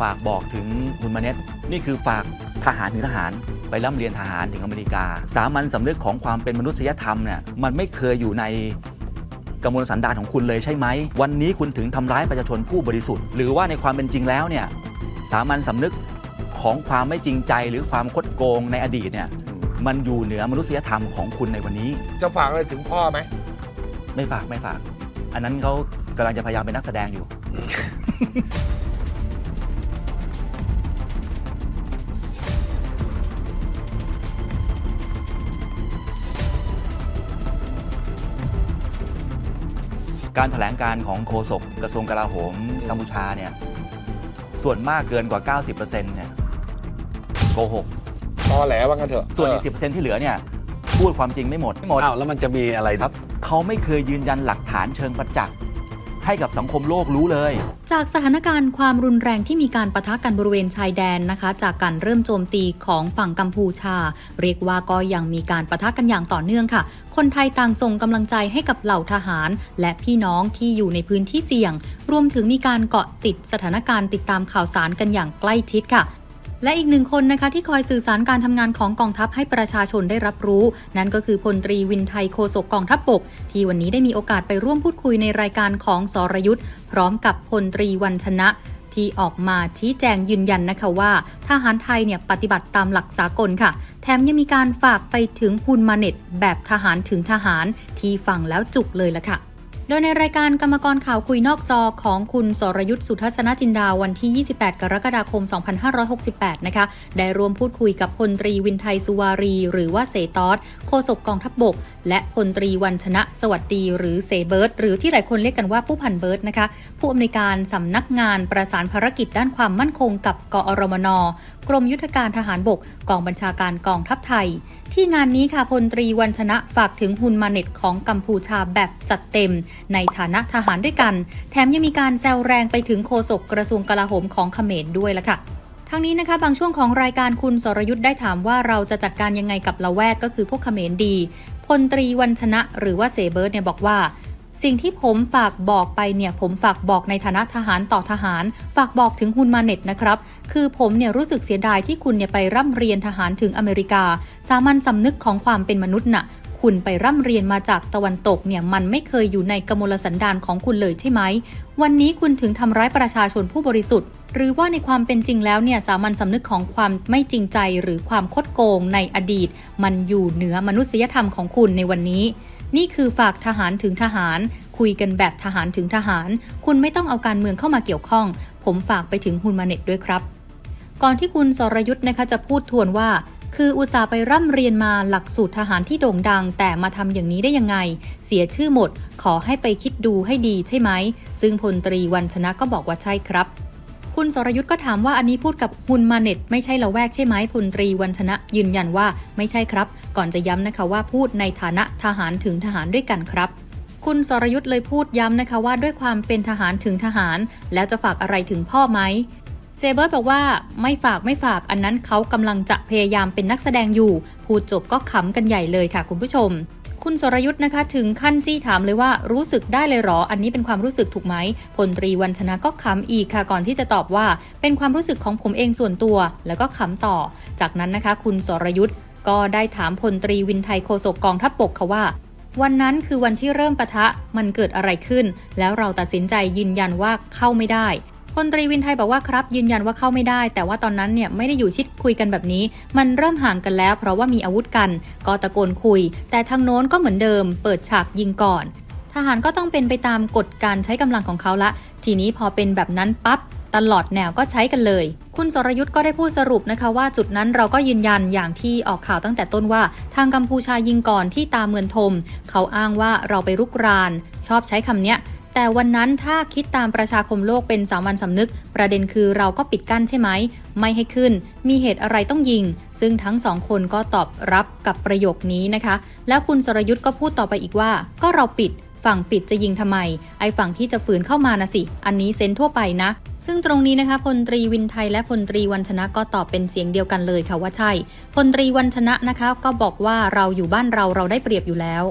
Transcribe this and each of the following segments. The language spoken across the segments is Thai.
ฝากบอกถึงคุณมาเน็ตนี่คือฝากทหารถึงทหารไปร่ำเรียนทหารถึงอเมริกา สามัญสำนึกของความเป็นมนุษยธรรมเนี่ยมันไม่เคยอยู่ในกระมวลสันดานของคุณเลยใช่ไหม วันนี้คุณถึงทำร้ายประชาชนผู้บริสุทธิ์ หรือว่าในความเป็นจริงแล้วเนี่ยสามัญสำนึกของความไม่จริงใจหรือความคดโกงในอดีตเนี่ยมันอยู่เหนือมนุษยธรรมของคุณในวันนี้ จะฝากอะไรถึงพ่อไหม ไม่ฝากไม่ฝาก อันนั้นเขากำลังจะพยายามเป็นนักแสดงอยู่ การถแถลงการของโฆษกกระทรวงกลาโหมกัมพูชาเนี่ยส่วนมากเกินกว่า 90%เนี่ยโกหกตอแหลว่างั้นเถอะส่วนอีกเออ10%ที่เหลือเนี่ยพูดความจริงไม่หมดไม่หมดอ้าวแล้วมันจะมีอะไรครับ เขาไม่เคยยืนยันหลักฐานเชิงประจักษ์ ให้กับสังคมโลกรู้เลย จากสถานการณ์ความรุนแรงที่มีการปะทะกันบริเวณชายแดนนะคะ จากการเริ่มโจมตีของฝั่งกัมพูชา เรียกว่าก็ยังมีการปะทะกันอย่างต่อเนื่องค่ะ คนไทยต่างส่งกำลังใจให้กับเหล่าทหาร และพี่น้องที่อยู่ในพื้นที่เสี่ยง รวมถึงมีการเกาะติดสถานการณ์ติดตามข่าวสารกันอย่างใกล้ชิดค่ะ และอีกหนึ่งคนนะคะที่คอยสื่อสารการทำงานของกองทัพให้ประชาชนได้รับรู้ นั่นก็คือพลตรีวินไทยโฆษกกองทัพบก ที่วันนี้ได้มีโอกาสไปร่วมพูดคุยในรายการของสรยุทธ์พร้อมกับพลตรีวันชนะที่ออกมาชี้แจงยืนยันนะคะว่าทหารไทยเนี่ยปฏิบัติตามหลักสากลค่ะ แถมยังมีการฝากไปถึงพุนมาเน็ตแบบทหารถึงทหารที่ฟังแล้วจุกเลยละค่ะ โดยในรายการกรรมกรข่าวคุยนอกจอของคุณสรยุทธ์สุทัศนจินดาวันที่ 28 กรกฎาคม 2568 นะคะ ได้รวมพูดคุยกับพลตรีวินไทยสุวารี หรือว่าเสตอสโฆษกกองทัพบบกและพลตรีวันชนะสวัสดีหรือเสเบิร์ตหรือที่หลายคนเรียกกันว่าผู้พันเบิร์ตนะคะ ผู้อำนวยการสำนักงานประสานภารกิจด้านความมั่นคงกับกอรมน กรมยุทธการทหารบกกองบัญชาการกองทัพไทย ที่งานนี้ค่ะพลตรีวันชนะฝากถึงฮุนมาเน็ตของกัมพูชาแบบจัดเต็ม ในฐานะทหารด้วยกัน แถมยังมีการแซวแรงไปถึงโฆษกกระทรวงกลาโหมของเขมรด้วยละค่ะทั้งนี้นะคะบางช่วงของรายการคุณสรยุทธ์ได้ถามว่าเราจะจัดการยังไงกับละแวกก็คือพวกเขมรดี พลตรีวันชนะหรือว่าเสเบิร์ตเนี่ยบอกว่า สิ่งที่ผมฝากบอกไปเนี่ยผมฝากบอกในฐานะทหารต่อทหาร ฝากบอกถึงฮุนมาเน็ตนะครับ คือผมเนี่ยรู้สึกเสียดายที่คุณเนี่ยไปร่ำเรียนทหารถึงอเมริกา สามัญสำนึกของความเป็นมนุษย์น่ะคุณไปร่ำเรียนมาจากตะวันตกเนี่ยมันไม่เคยอยู่ในกมลสันดานของคุณเลยใช่ไหม วันนี้คุณถึงทำร้ายประชาชนผู้บริสุทธิ์ หรือว่าในความเป็นจริงแล้วเนี่ยสามัญสำนึกของความไม่จริงใจหรือความคดโกงในอดีต มันอยู่เหนือมนุษยธรรมของคุณในวันนี้ นี่คือฝากทหารถึงทหาร คุยกันแบบทหารถึงทหาร คุณไม่ต้องเอาการเมืองเข้ามาเกี่ยวข้อง ผมฝากไปถึงฮุนมาเน็ตด้วยครับ ก่อนที่คุณสรยุทธ์นะคะจะพูดทวนว่าคืออุตสาห์ไปร่ำเรียนมาหลักสูตรทหารที่โด่งดัง แต่มาทำอย่างนี้ได้ยังไง เสียชื่อหมด ขอให้ไปคิดดูให้ดีใช่ไหม ซึ่งพลตรีวันชนะก็บอกว่าใช่ครับ คุณสรยุทธ์ก็ถามว่าอันนี้พูดกับฮุนมาเน็ตไม่ใช่ละแวกใช่ไหมพลตรีวันชนะ ยืนยันว่าไม่ใช่ครับ ก่อนจะย้ำนะคะว่าพูดในฐานะทหารถึงทหารด้วยกันครับคุณสรยุทธ์เลยพูดย้ำนะคะว่าด้วยความเป็นทหารถึงทหาร แล้วจะฝากอะไรถึงพ่อไหมเซเบิร์ตบอกว่าไม่ฝากไม่ฝากอันนั้นเขากำลังจะพยายามเป็นนักแสดงอยู่ พูดจบก็ขำกันใหญ่เลยค่ะคุณผู้ชม คุณสรยุทธ์นะคะถึงขั้นจี้ถามเลยว่ารู้สึกได้เลยหรอ อันนี้เป็นความรู้สึกถูกไหมพลตรีวันชนะก็ขำอีกค่ะก่อนที่จะตอบว่า เป็นความรู้สึกของผมเองส่วนตัว แล้วก็ขำต่อ จากนั้นนะคะ คุณสรยุทธ์ก็ได้ถามพลตรีวินไทยโฆษกกองทัพบกค่ะว่าวันนั้นคือวันที่เริ่มปะทะมันเกิดอะไรขึ้น แล้วเราตัดสินใจยืนยันว่าเข้าไม่ได้ พลตรีวินไทยบอกว่าครับ ยืนยันว่าเข้าไม่ได้ แต่ว่าตอนนั้นเนี่ยไม่ได้อยู่ชิดคุยกันแบบนี้ มันเริ่มห่างกันแล้ว เพราะว่ามีอาวุธกัน ก็ตะโกนคุย แต่ทางโน้นก็เหมือนเดิม เปิดฉากยิงก่อน ทหารก็ต้องเป็นไปตามกฎการใช้กำลังของเขาละ ทีนี้พอเป็นแบบนั้นปั๊บตลอดแนวก็ใช้กันเลย คุณสรยุทธ์ก็ได้พูดสรุปนะคะว่าจุดนั้นเราก็ยืนยันอย่างที่ออกข่าวตั้งแต่ต้นว่า ทางกัมพูชายิงก่อนที่ตาเมือนทม เขาอ้างว่าเราไปรุกราน ชอบใช้คำเนี้ย แต่วันนั้นถ้าคิดตามประชาคมโลกเป็นสามัญสำนึก ประเด็นคือเราก็ปิดกั้นใช่ไหม ไม่ให้ขึ้น มีเหตุอะไรต้องยิง ซึ่งทั้งสองคนก็ตอบรับกับประโยคนี้นะคะ แล้วคุณสรยุทธ์ก็พูดต่อไปอีกว่า ก็เราปิด ฝั่งปิดจะยิงทำไม ไอ้ฝั่งที่จะฝืนเข้ามานะสิ อันนี้เซนทั่วไปนะซึ่งตรงนี้นะคะพลตรีวินไทยและพลตรีวันชนะก็ตอบเป็นเสียงเดียวกันเลยค่ะว่าใช่พลตรีวันชนะนะคะก็บอกว่าเราอยู่บ้านเราเราได้เปรียบอยู่แล้ว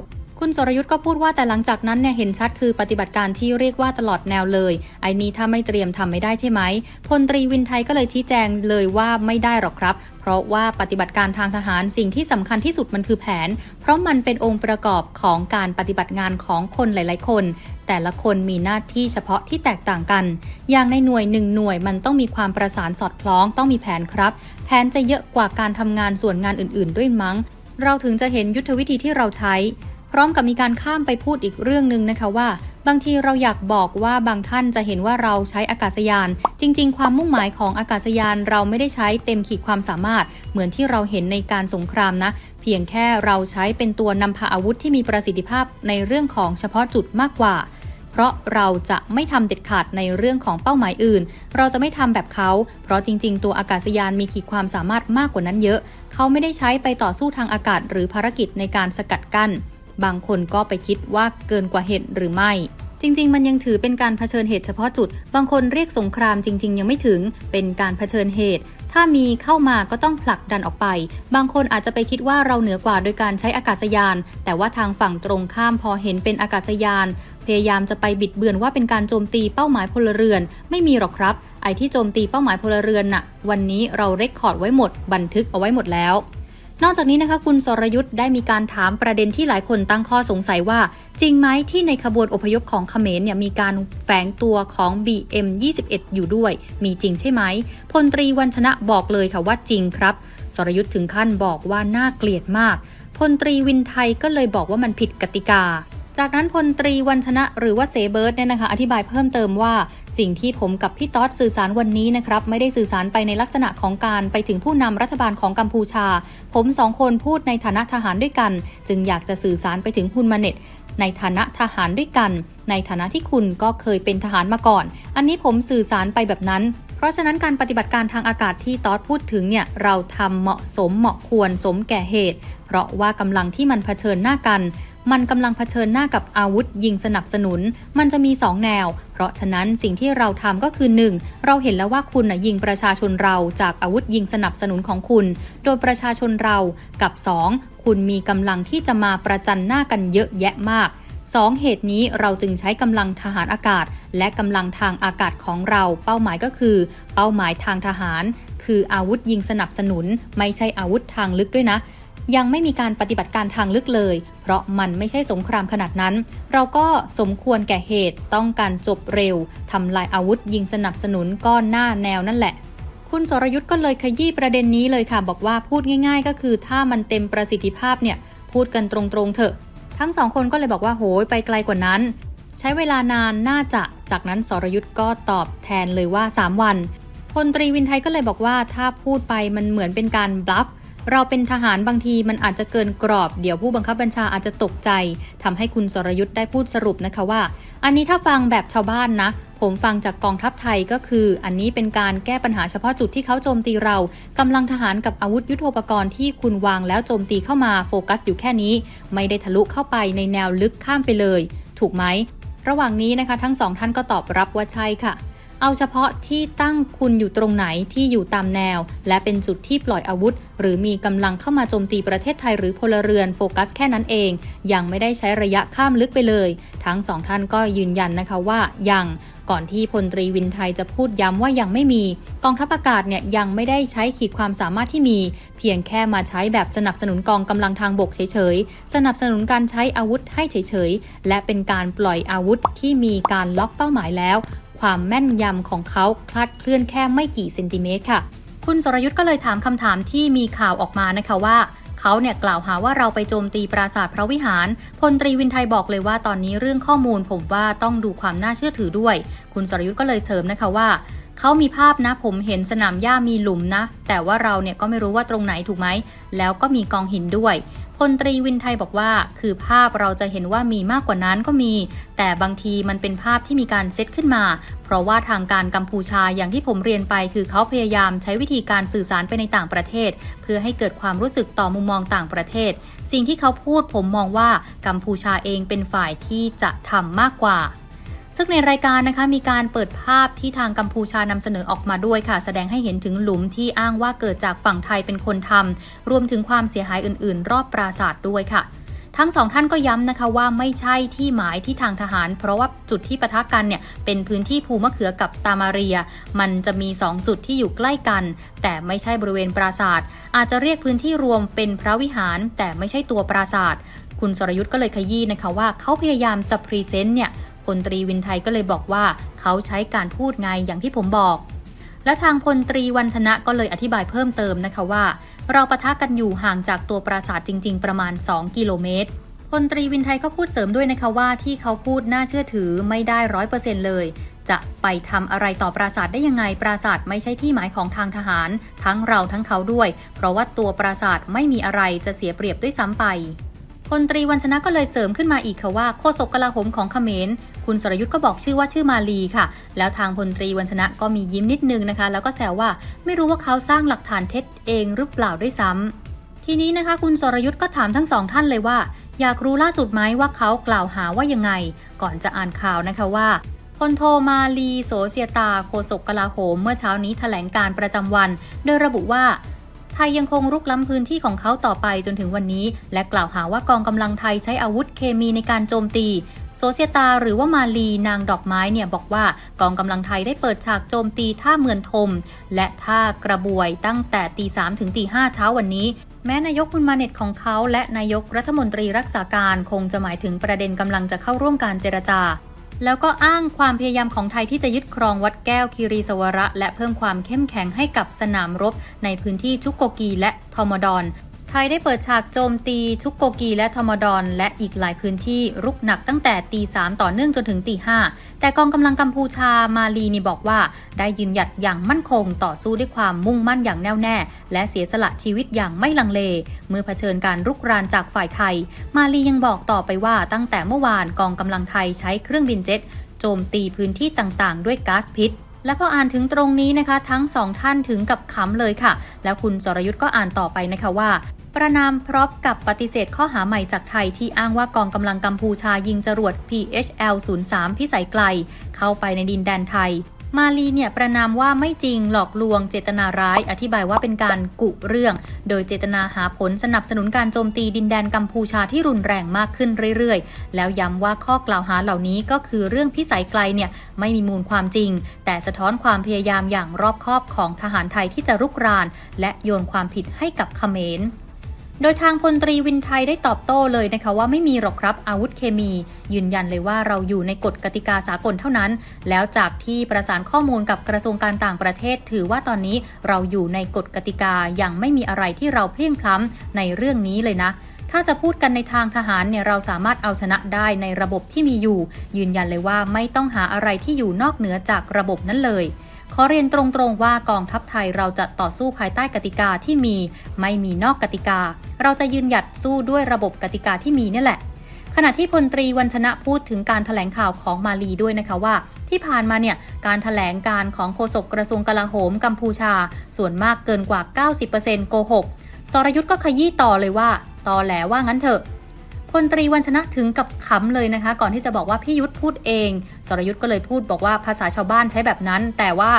คุณสรยุทธ์ก็พูดว่าแต่หลังจากนั้นเนี่ยเห็นชัดคือปฏิบัติการที่เรียกว่าตลอดแนวเลย ไอ้นี้ถ้าไม่เตรียมทำไม่ได้ใช่ไหมพลตรีวินไทยก็เลยชี้แจงเลยว่าไม่ได้หรอกครับ เพราะว่าปฏิบัติการทางทหารสิ่งที่สำคัญที่สุดมันคือแผน เพราะมันเป็นองค์ประกอบของการปฏิบัติงานของคนหลาย ๆ คนแต่ละคนมีหน้าที่เฉพาะที่แตกต่างกัน อย่างในหน่วยหนึ่งหน่วยมันต้องมีความประสานสอดคล้องต้องมีแผนครับ แผนจะเยอะกว่าการทำงานส่วนงานอื่น ๆ ด้วยมั้ง เราถึงจะเห็นยุทธวิธีที่เราใช้ พร้อมกับมีการข้ามไปพูดอีกเรื่องหนึ่งนะคะว่า บางทีเราอยากบอกว่าบางท่านจะเห็นว่าเราใช้อากาศยาน จริง ๆ ความมุ่งหมายของอากาศยานเราไม่ได้ใช้เต็มขีดความสามารถ เหมือนที่เราเห็นในการสงครามนะเพียงแค่เราใช้เป็นตัวนำพาอาวุธที่มีประสิทธิภาพในเรื่องของเฉพาะจุดมากกว่า เพราะเราจะไม่ทำเด็ดขาดในเรื่องของเป้าหมายอื่น เราจะไม่ทำแบบเขา เพราะจริง ๆ ตัวอากาศยานมีขีดความสามารถมากกว่านั้นเยอะ เขาไม่ได้ใช้ไปต่อสู้ทางอากาศหรือภารกิจในการสกัดกั้น บางคนก็ไปคิดว่าเกินกว่าเหตุหรือไม่ จริง ๆ มันยังถือเป็นการเผชิญเหตุเฉพาะจุด บางคนเรียกสงครามจริง ๆ ยังไม่ถึงเป็นการเผชิญเหตุ ถ้ามีเข้ามาก็ต้องผลักดันออกไป บางคนอาจจะไปคิดว่าเราเหนือกว่าโดยการใช้อากาศยาน แต่ว่าทางฝั่งตรงข้ามพอเห็นเป็นอากาศยาน พยายามจะไปบิดเบือนว่าเป็นการโจมตีเป้าหมายพลเรือน ไม่มีหรอกครับ ไอ้ที่โจมตีเป้าหมายพลเรือนน่ะ วันนี้เราเรคคอร์ดไว้หมด บันทึกเอาไว้หมดแล้ว นอกจากนี้นะคะคุณสรยุทธ์ได้มีการถามประเด็นที่หลายคนตั้งข้อสงสัยว่า จริงไหมที่ในขบวนอพยพของเขมรเนี่ยมีการแฝงตัวของ BM21 อยู่ด้วย มีจริงใช่ไหมพลตรีวันชนะบอกเลยค่ะว่าจริงครับ สรยุทธ์ถึงขั้นบอกว่าน่าเกลียดมากพลตรีวินไทยก็เลยบอกว่ามันผิดกติกา จากนั้นพลตรีวันชนะหรือว่าเสเบิร์ตเนี่ยนะคะ อธิบายเพิ่มเติมว่า สิ่งที่ผมกับพี่ต๊อดสื่อสารวันนี้นะครับ ไม่ได้สื่อสารไปในลักษณะของการไปถึงผู้นำรัฐบาลของกัมพูชา ผมสองคนพูดในฐานะทหารด้วยกัน จึงอยากจะสื่อสารไปถึงฮุนมาเน็ตในฐานะทหารด้วยกัน ในฐานะที่คุณก็เคยเป็นทหารมาก่อน อันนี้ผมสื่อสารไปแบบนั้น เพราะฉะนั้นการปฏิบัติการทางอากาศที่ตอดพูดถึงเนี่ยเราทำเหมาะสมเหมาะควรสมแก่เหตุ เพราะว่ากำลังที่มันเผชิญหน้ากัน มันกำลังเผชิญหน้ากับอาวุธยิงสนับสนุน มันจะมี 2 แนว เพราะฉะนั้นสิ่งที่เราทำก็คือ 1. เราเห็นแล้วว่าคุณนะยิงประชาชนเราจากอาวุธยิงสนับสนุนของคุณ โดยประชาชนเรากับ 2. คุณมีกำลังที่จะมาประจันหน้ากันเยอะแยะมาก2เหตุนี้เราจึงใช้กำลังทหารอากาศ และกำลังทางอากาศของเรา เป้าหมายก็คือ เป้าหมายทางทหาร คืออาวุธยิงสนับสนุน ไม่ใช่อาวุธทางลึกด้วยนะ ยังไม่มีการปฏิบัติการทางลึกเลย เพราะมันไม่ใช่สงครามขนาดนั้น เราก็สมควรแก่เหตุต้องการจบเร็วทำลายอาวุธยิงสนับสนุนก้อนหน้าแนวนั่นแหละคุณสรยุทธ์ก็เลยขยี้ประเด็นนี้เลยค่ะ บอกว่าพูดง่ายๆ ก็คือถ้ามันเต็มประสิทธิภาพเนี่ย พูดกันตรงๆเถอะ ทั้งสองคนก็เลยบอกว่าโหยไปไกลกว่านั้น ใช้เวลานานน่าจะ จากนั้นสรยุทธ์ก็ตอบแทนเลยว่า 3 วันพลตรีวินไทยก็เลยบอกว่าถ้าพูดไปมันเหมือนเป็นการบลัฟ เราเป็นทหารบางทีมันอาจจะเกินกรอบ เดี๋ยวผู้บังคับบัญชาอาจจะตกใจทำให้คุณสรยุทธ์ได้พูดสรุปนะคะว่า อันนี้ถ้าฟังแบบชาวบ้านนะ ผมฟังจากกองทัพไทยก็คือ อันนี้เป็นการแก้ปัญหาเฉพาะจุดที่เขาโจมตีเรากำลังทหารกับอาวุธยุโทโธปกรณ์ที่คุณวางแล้วโจมตีเข้ามาโฟกัสอยู่แค่นี้ ไม่ได้ทะลุเข้าไปในแนวลึกข้ามไปเลย ถูกไหมระหว่างนี้นะคะ ทั้งสองท่านก็ตอบรับว่าใช่ค่ะ เอาเฉพาะที่ตั้งคุณอยู่ตรงไหนที่อยู่ตามแนว และเป็นจุดที่ปล่อยอาวุธ หรือมีกำลังเข้ามาโจมตีประเทศไทยหรือพลเรือนโฟกัสแค่นั้นเอง ยังไม่ได้ใช้ระยะข้ามลึกไปเลย ทั้งสองท่านก็ยืนยันนะคะว่ายังก่อนที่พลตรีวินไทยจะพูดย้ำว่ายังไม่มี กองทัพอากาศเนี่ยยังไม่ได้ใช้ขีดความสามารถที่มี เพียงแค่มาใช้แบบสนับสนุนกองกำลังทางบกเฉยๆ สนับสนุนการใช้อาวุธให้เฉยๆ และเป็นการปล่อยอาวุธที่มีการล็อกเป้าหมายแล้ว ความแม่นยำของเขาคลาดเคลื่อนแค่ไม่กี่เซนติเมตรค่ะ คุณสรยุทธ์ก็เลยถามคำถามที่มีข่าวออกมานะคะว่าเขาเนี่ยกล่าวหาว่าเราไปโจมตีปราสาทพระวิหาร พลตรีวินไทยบอกเลยว่าตอนนี้เรื่องข้อมูลผมว่าต้องดูความน่าเชื่อถือด้วย คุณสรยุทธ์ก็เลยเสริมนะคะว่าเขามีภาพนะผมเห็นสนามหญ้ามีหลุมนะ แต่ว่าเราเนี่ยก็ไม่รู้ว่าตรงไหนถูกไหม แล้วก็มีกองหินด้วย พลตรีวินไทยบอกว่า คือภาพเราจะเห็นว่ามีมากกว่านั้นก็มี แต่บางทีมันเป็นภาพที่มีการเซตขึ้นมา เพราะว่าทางการกัมพูชาอย่างที่ผมเรียนไป คือเขาพยายามใช้วิธีการสื่อสารไปในต่างประเทศ เพื่อให้เกิดความรู้สึกต่อมุมมองต่างประเทศ สิ่งที่เขาพูดผมมองว่ากัมพูชาเองเป็นฝ่ายที่จะทำมากกว่า ซึ่งในรายการนะคะมีการเปิดภาพที่ทางกัมพูชานำเสนอออกมาด้วยค่ะ แสดงให้เห็นถึงหลุมที่อ้างว่าเกิดจากฝั่งไทยเป็นคนทำรวมถึงความเสียหายอื่น ๆ รอบปราสาทด้วยค่ะทั้งสองท่านก็ย้ำนะคะว่าไม่ใช่ที่หมายที่ทางทหาร เพราะว่าจุดที่ปะทะกันเนี่ยเป็นพื้นที่ภูมะเขือกับตามาเรีย มันจะมี 2 จุดที่อยู่ใกล้กัน แต่ไม่ใช่บริเวณปราสาทอาจจะเรียกพื้นที่รวมเป็นพระวิหาร แต่ไม่ใช่ตัวปราสาทคุณสรยุทธ์ก็เลยขยี้นะคะว่าเขาพยายามจะพรีเซนต์เนี่ย ลตรีวินไทยก็เลยบอกว่า เขาใช้การพูดไงอย่างที่ผมบอก และทางพลตรีวันชนะก็เลยอธิบายเพิ่มเติมนะคะว่า เราปะทะกันอยู่ห่างจากตัวปราสาทจริง ๆ ประมาณ 2 กิโลเมตรพลตรีวินไทยก็พูดเสริมด้วยนะคะว่าที่เขาพูดน่าเชื่อถือไม่ได้ร้อยเปอร์เซ็นต์เลย จะไปทำอะไรต่อปราสาทได้ยังไงปราสาทไม่ใช่ที่หมายของทางทหาร ทั้งเราทั้งเขาด้วย เพราะว่าตัวปราสาทไม่มีอะไรจะเสียเปรียบด้วยซ้ำไป พลตรีวันชนะก็เลยเสริมขึ้นมาอีกค่ะว่าโฆษกกลาโหมของเขมร คุณสรยุทธ์ก็บอกชื่อว่าชื่อมาลีค่ะ แล้วทางพลตรีวันชนะก็มียิ้มนิดนึงนะคะ แล้วก็แซวว่าไม่รู้ว่าเขาสร้างหลักฐานเท็จเองหรือเปล่าด้วยซ้ำทีนี้นะคะ คุณสรยุทธ์ก็ถามทั้งสองท่านเลยว่า อยากรู้ล่าสุดไหมว่าเขากล่าวหาว่ายังไง ก่อนจะอ่านข่าวนะคะว่าพลโทมาลีโสเซียตาโฆษกกลาโหม เมื่อเช้านี้แถลงการประจำวัน โดยระบุว่า ทยยังคงรุกล้ำพื้นที่ของเขาต่อไปจนถึงวันนี้ และกล่าวหาว่ากองกำลังไทยใช้อาวุธเคมีในการโจมตีโซเซียตาหรือว่ามาลีนางดอกไม้เนี่ยบอกว่ากองกำลังไทยได้เปิดฉากโจมตีท่าเมือนทม และท่ากระบวยตั้งแต่ตีสามถึงตีห้าเช้าวันนี้ แม้นายกคุณมาเน็ตของเขา และนายกรัฐมนตรีรักษาการคงจะหมายถึงประเด็นกำลังจะเข้าร่วมการเจรจา แล้วก็อ้างความพยายามของไทยที่จะยึดครองวัดแก้วคีรีสวระ และเพิ่มความเข้มแข็งให้กับสนามรบในพื้นที่ชุกโกกีและทอมดอน ไทยได้เปิดฉากโจมตีชุกโกกีและทอมดอนและอีกหลายพื้นที่รุกหนักตั้งแต่ตีสามต่อเนื่องจนถึงตีห้าแต่กองกำลังกัมพูชามาลีนี่บอกว่า ได้ยืนหยัดอย่างมั่นคงต่อสู้ด้วยความมุ่งมั่นอย่างแน่วแน่ และเสียสละชีวิตอย่างไม่ลังเล เมื่อเผชิญการรุกรานจากฝ่ายไทย มาลียังบอกต่อไปว่าตั้งแต่เมื่อวานกองกำลังไทยใช้เครื่องบินเจ็ตโจมตีพื้นที่ต่างๆ ด้วยก๊าซพิษและพออ่านถึงตรงนี้นะคะ ทั้งสองท่านถึงกับขำเลยค่ะ แล้วคุณสรยุทธ์ก็อ่านต่อไปนะคะว่า ประนามพร้อมกับปฏิเสธข้อหาใหม่จากไทยที่อ้างว่ากองกำลังกัมพูชายิงจรวด PHL 03 พิสัยไกล เข้าไปในดินแดนไทย มาลีเนี่ยประนามว่าไม่จริงหลอกลวงเจตนาร้าย อธิบายว่าเป็นการกุเรื่อง โดยเจตนาหาผลสนับสนุนการโจมตีดินแดนกัมพูชาที่รุนแรงมากขึ้นเรื่อยๆ แล้วย้ำว่าข้อกล่าวหาเหล่านี้ก็คือเรื่องพิสัยไกลเนี่ยไม่มีมูลความจริง แต่สะท้อนความพยายามอย่างรอบคอบของทหารไทยที่จะรุกราน และโยนความผิดให้กับเขมร โดยทางพลตรีวินไทยได้ตอบโต้เลยนะคะว่าไม่มีหรอกครับอาวุธเคมี ยืนยันเลยว่าเราอยู่ในกฎกติกาสากลเท่านั้น แล้วจากที่ประสานข้อมูลกับกระทรวงการต่างประเทศ ถือว่าตอนนี้เราอยู่ในกฎกติกาอย่างไม่มีอะไรที่เราเพลียงพล้ำในเรื่องนี้เลยนะถ้าจะพูดกันในทางทหารเนี่ยเราสามารถเอาชนะได้ในระบบที่มีอยู่ ยืนยันเลยว่าไม่ต้องหาอะไรที่อยู่นอกเหนือจากระบบนั้นเลย ขอเรียนตรงๆว่ากองทัพไทยเราจะต่อสู้ภายใต้กติกาที่มี ไม่มีนอกกติกา เราจะยืนหยัดสู้ด้วยระบบกติกาที่มีนี่แหละ ขณะที่พลตรีวันชนะพูดถึงการถแถลงข่าวของมาลีด้วยนะคะว่า ที่ผ่านมาเนี่ยการถแถลงการของโฆษกกระทรวงกลาโหมกัมพูชา ส่วนมากเกินกว่า 90%โกหกสรยุทธ์ก็ขยี้ต่อเลยว่าตอแหลว่างั้นเถอะ พลตรีวันชนะถึงกับขำเลยนะคะ ก่อนที่จะบอกว่าพี่ยุทธพูดเอง สรยุทธก็เลยพูดบอกว่าภาษาชาวบ้านใช้แบบนั้น แต่ว่า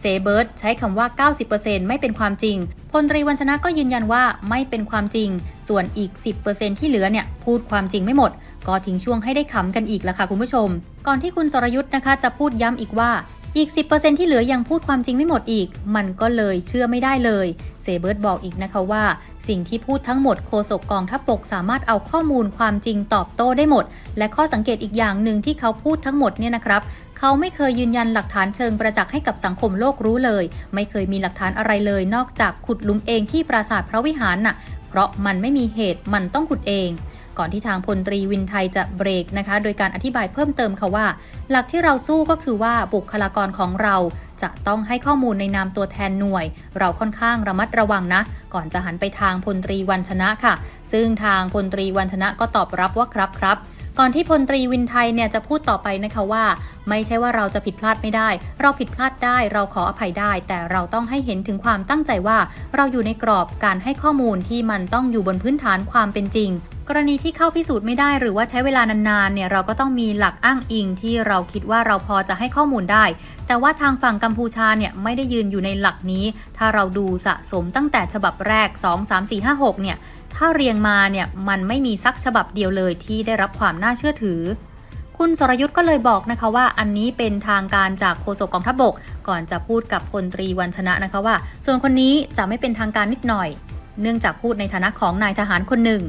เซเบิร์ตใช้คำว่า 90%ไม่เป็นความจริง พลตรีวันชนะก็ยืนยันว่าไม่เป็นความจริง ส่วนอีก 10%ที่เหลือเนี่ยพูดความจริงไม่หมด ก็ทิ้งช่วงให้ได้ขำกันอีกละค่ะคุณผู้ชม ก่อนที่คุณสรยุทธ์นะคะจะพูดย้ำอีกว่า อีก 10%ที่เหลือยังพูดความจริงไม่หมดอีก มันก็เลยเชื่อไม่ได้เลยเซเบิร์ตบอกอีกนะคะว่า สิ่งที่พูดทั้งหมดโฆษกกองทัพบกสามารถเอาข้อมูลความจริงตอบโต้ได้หมด และข้อสังเกตอีกอย่างหนึ่งที่เขาพูดทั้งหมดเนี่ยนะครับเขาไม่เคยยืนยันหลักฐานเชิงประจักษ์ให้กับสังคมโลกรู้เลย ไม่เคยมีหลักฐานอะไรเลย นอกจากขุดลุมเองที่ปราสาทพระวิหารน่ะเพราะมันไม่มีเหตุมันต้องขุดเอง ก่อนที่ทางพลตรีวินไทยจะเบรกนะคะ โดยการอธิบายเพิ่มเติมค่ะว่า หลักที่เราสู้ก็คือว่าบุคลากรของเราจะต้องให้ข้อมูลในนามตัวแทนหน่วย เราค่อนข้างระมัดระวังนะ ก่อนจะหันไปทางพลตรีวันชนะค่ะ ซึ่งทางพลตรีวันชนะก็ตอบรับว่าครับครับก่อนที่พลตรีวินไทยเนี่ยจะพูดต่อไปนะคะว่า ไม่ใช่ว่าเราจะผิดพลาดไม่ได้ เราผิดพลาดได้เราขออภัยได้ แต่เราต้องให้เห็นถึงความตั้งใจว่า เราอยู่ในกรอบการให้ข้อมูลที่มันต้องอยู่บนพื้นฐานความเป็นจริง กรณีที่เข้าพิสูจน์ไม่ได้หรือว่าใช้เวลานานๆเนี่ยเราก็ต้องมีหลักอ้างอิงที่เราคิดว่าเราพอจะให้ข้อมูลได้ แต่ว่าทางฝั่งกัมพูชาเนี่ยไม่ได้ยืนอยู่ในหลักนี้ ถ้าเราดูสะสมตั้งแต่ฉบับแรก 2 3 4 5 6 เนี่ยถ้าเรียงมาเนี่ยมันไม่มีสักฉบับเดียวเลยที่ได้รับความน่าเชื่อถือ คุณสรยุทธ์ก็เลยบอกนะคะว่าอันนี้เป็นทางการจากโฆษกกองทัพบกก่อนจะพูดกับพลตรีวันชนะนะคะว่า ส่วนคนนี้จะไม่เป็นทางการนิดหน่อย เนื่องจากพูดในฐานะของนายทหารคนหนึ่ง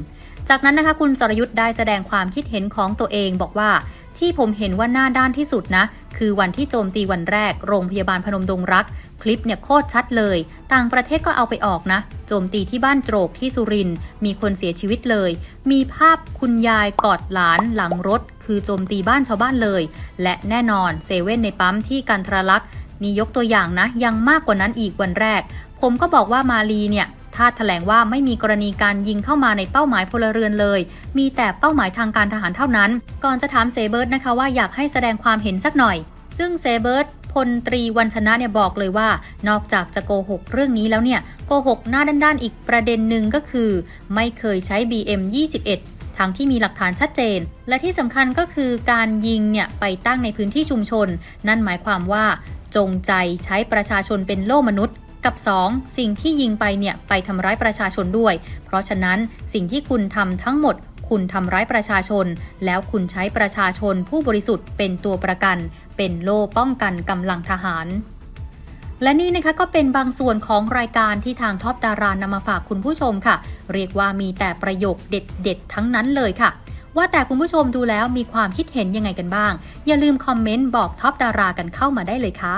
จากนั้นนะคะคุณสรยุทธ์ได้แสดงความคิดเห็นของตัวเองบอกว่า ที่ผมเห็นว่าหน้าด้านที่สุดนะ คือวันที่โจมตีวันแรก โรงพยาบาลพนมดงรัก คลิปเนี่ยโคตรชัดเลย ต่างประเทศก็เอาไปออกนะ โจมตีที่บ้านโจรกที่สุรินมีคนเสียชีวิตเลย มีภาพคุณยายกอดหลานหลังรถ คือโจมตีบ้านชาวบ้านเลย และแน่นอนเซเว่นในปั๊มที่กันทรลักษณ์นี่ยกตัวอย่างนะ ยังมากกว่านั้นอีกวันแรก ผมก็บอกว่ามาลีเนี่ย ถ้าแถลงว่าไม่มีกรณีการยิงเข้ามาในเป้าหมายพลเรือนเลย มีแต่เป้าหมายทางการทหารเท่านั้น ก่อนจะถามเซเบิร์ตนะคะว่าอยากให้แสดงความเห็นสักหน่อย ซึ่งเซเบิร์ตพลตรีวันชนะเนี่ยบอกเลยว่า นอกจากจะโกหกเรื่องนี้แล้วเนี่ยโกหกหน้าด้านๆอีกประเด็นหนึ่งก็คือ ไม่เคยใช้ BM 21ทั้งที่มีหลักฐานชัดเจน และที่สำคัญก็คือการยิงเนี่ยไปตั้งในพื้นที่ชุมชน นั่นหมายความว่า จงใจใช้ประชาชนเป็นโล่มนุษย์ กับ 2 สิ่งที่ยิงไปเนี่ยไปทำร้ายประชาชนด้วย เพราะฉะนั้นสิ่งที่คุณทำทั้งหมดคุณทำร้ายประชาชน แล้วคุณใช้ประชาชนผู้บริสุทธิ์เป็นตัวประกัน เป็นโล่ป้องกันกำลังทหาร และนี่นะคะก็เป็นบางส่วนของรายการที่ทางท็อปดารานำมาฝากคุณผู้ชมค่ะ เรียกว่ามีแต่ประโยคเด็ดๆทั้งนั้นเลยค่ะ ว่าแต่คุณผู้ชมดูแล้วมีความคิดเห็นยังไงกันบ้าง อย่าลืมคอมเมนต์บอกท็อปดารากันเข้ามาได้เลยค่ะ